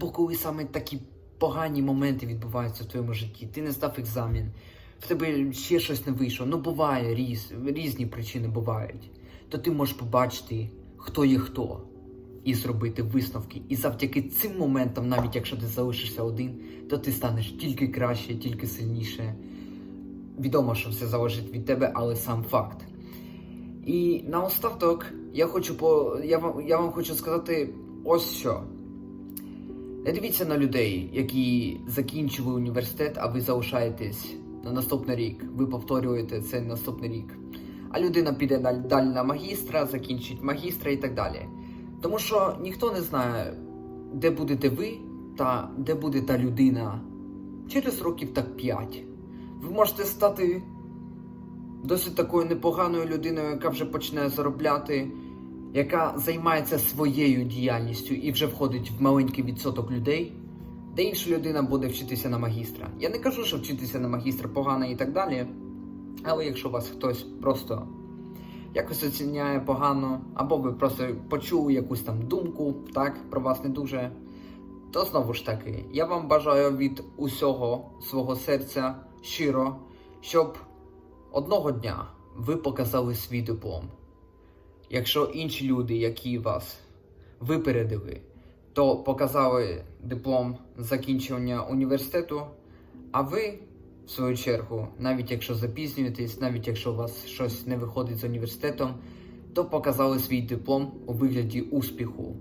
Бо коли саме такі погані моменти відбуваються в твоєму житті, ти не здав екзамен, в тебе ще щось не вийшло, ну буває різ, різні причини бувають, то ти можеш побачити, хто є хто, і зробити висновки. І завдяки цим моментам, навіть якщо ти залишишся один, то ти станеш тільки краще, тільки сильніше. Відомо, що все залежить від тебе, але сам факт. І наостаток я хочу по я вам я вам хочу сказати ось що. Не дивіться на людей, які закінчили університет, а ви залишаєтесь на наступний рік. Ви повторюєте це наступний рік. А людина піде далі на магістра, закінчить магістра і так далі. Тому що ніхто не знає, де будете ви та де буде та людина через років так 5. Ви можете стати досить такою непоганою людиною, яка вже почне заробляти, яка займається своєю діяльністю і вже входить в маленький відсоток людей, де інша людина буде вчитися на магістра. Я не кажу, що вчитися на магістра погано і так далі. Але якщо вас хтось просто якось оціняє погано, або ви просто почули якусь там думку, так, про вас не дуже, то знову ж таки, я вам бажаю від усього свого серця щиро, щоб одного дня ви показали свій диплом. Якщо інші люди, які вас випередили, то показали диплом закінчення університету, а ви, в свою чергу, навіть якщо запізнюєтесь, навіть якщо у вас щось не виходить з університетом, то показали свій диплом у вигляді успіху.